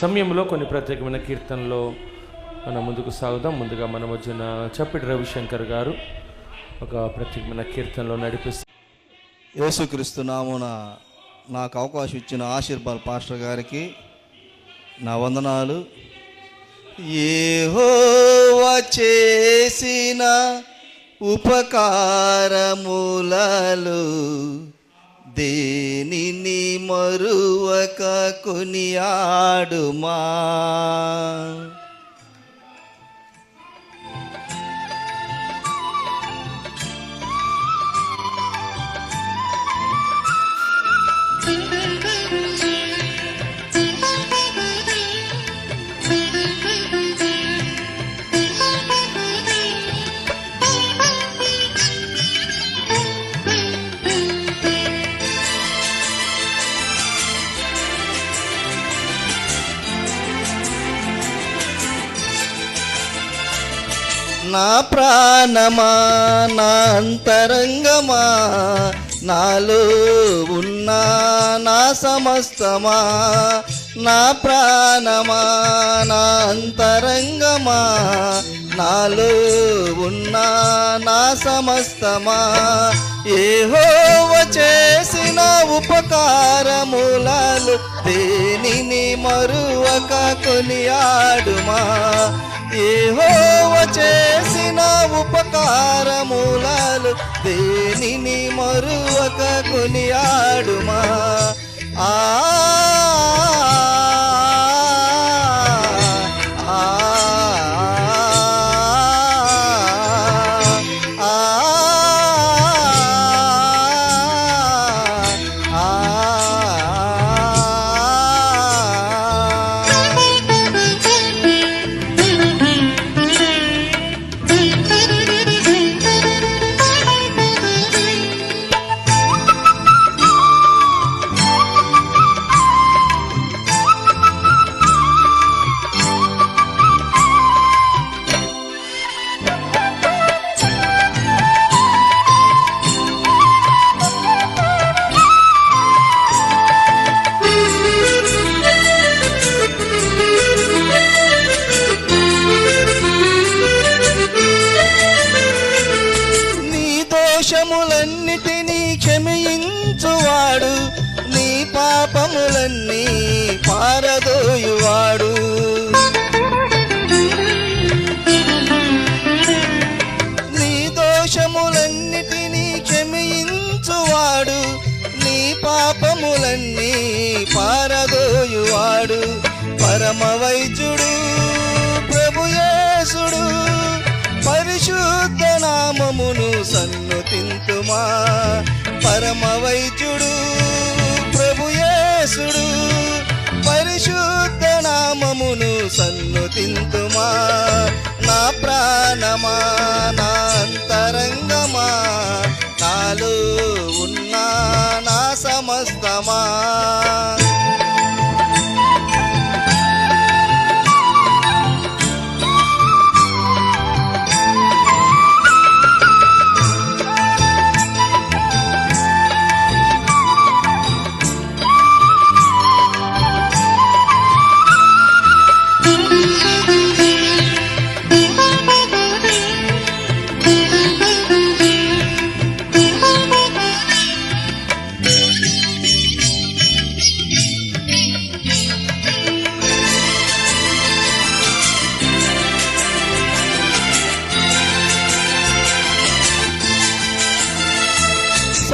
సమయంలో కొన్ని ప్రత్యేకమైన కీర్తనలో మనం ముందుకు సాగుదాం. ముందుగా మన మధ్యన చప్పిడి రవిశంకర్ గారు ఒక ప్రత్యేకమైన కీర్తనలో నడిపిస్తారు యేసుక్రీస్తు నామున నాకు అవకాశం ఇచ్చిన ఆశీర్వాద్ పాస్టర్ గారికి నా వందనాలు. ఏహోవా చేసిన ఉపకారములలో దేనిని మరువక కొనియాడుమా? నా ప్రాణమా నా అంతరంగమా నాలో ఉన్న నా సమస్తమా నా ప్రాణమా నా అంతరంగమా నాలో ఉన్న నా సమస్తమా. ఏహోవ చేసిన ఉపకారములాలు దేనిని మరువక కొనియాడుమా? ఏహోవ చేసిన ఉపకారములాలు దేనిని మరువక కొనియాడుమా? దోషములన్నిటినీ క్షమించువాడు. నీ పాపములన్నీ పారదోయువాడు. నీ దోషములన్నిటినీ క్షమించువాడు. నీ పాపములన్నీ పారదోయువాడు. పరమ వైద్యుడు ప్రభుయేసుడు పరిశుద్ధ నామమును మా పరమ వైద్యుడు ప్రభుయేసుడు పరిశుద్ధ నామమును సన్నుతింతుమా నా ప్రాణమా నా అంతరంగా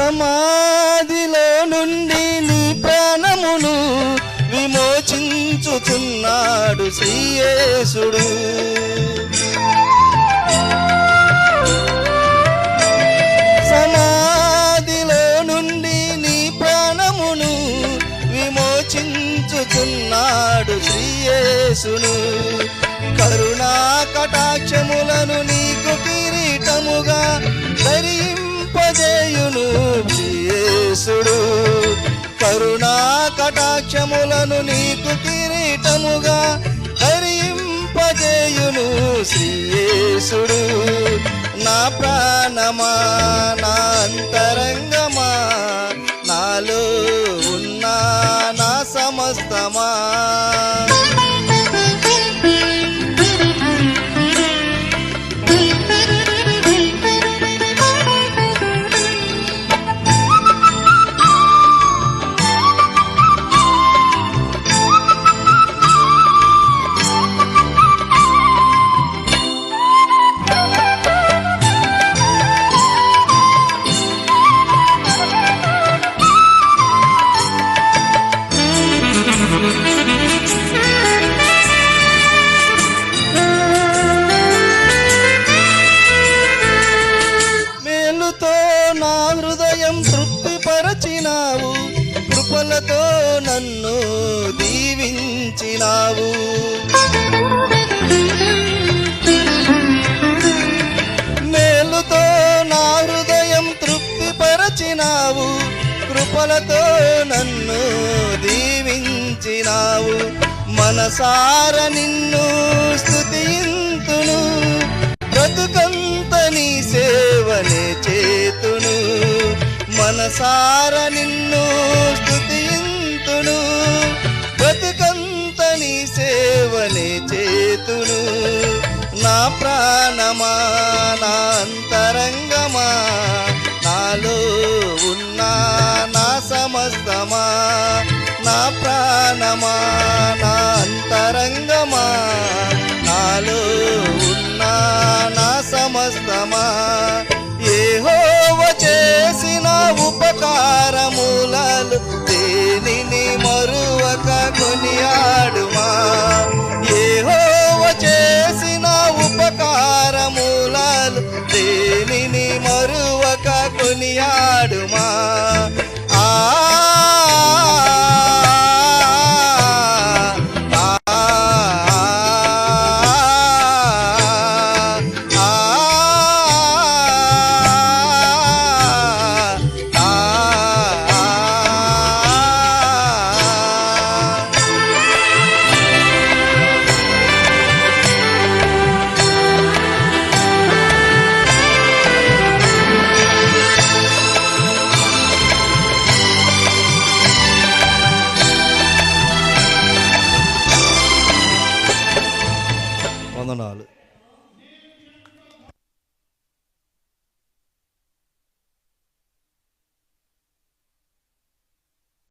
సమాధిలో నుండి నీ ప్రాణమును విమోచించుచున్నాడు శ్రీయేసుడు. సమాధిలో నుండి నీ ప్రాణమును విమోచించుచున్నాడు శ్రీయేసును కరుణా కటాక్షములను కరుణా కటాక్షములను నీకు కిరీటముగా ధరింపజేయును శ్రీయేశుడు నా ప్రాణమా నా అంతరంగ కృపలతో నన్ను దీవించినావు. మనసార నిన్ను స్థుతింతును బ్రతుకంత నీ సేవనే చేతును. మనసార నిన్ను స్థుతింతును బ్రతుకంత నీ సేవనే చేతును. నా ప్రాణమా నా అంతరంగమా సమస్తమా నా ప్రాణమా? నా అంతరంగమా? నాలో ఉన్నా నా సమస్తమా? ఏహోవ చేసిన ఉపకారములలు దేనిని మరువక కొనియాడుమా? ఏహోవ చేసిన ఉపకారములలు దేనిని మరువక కొనియాడుమా?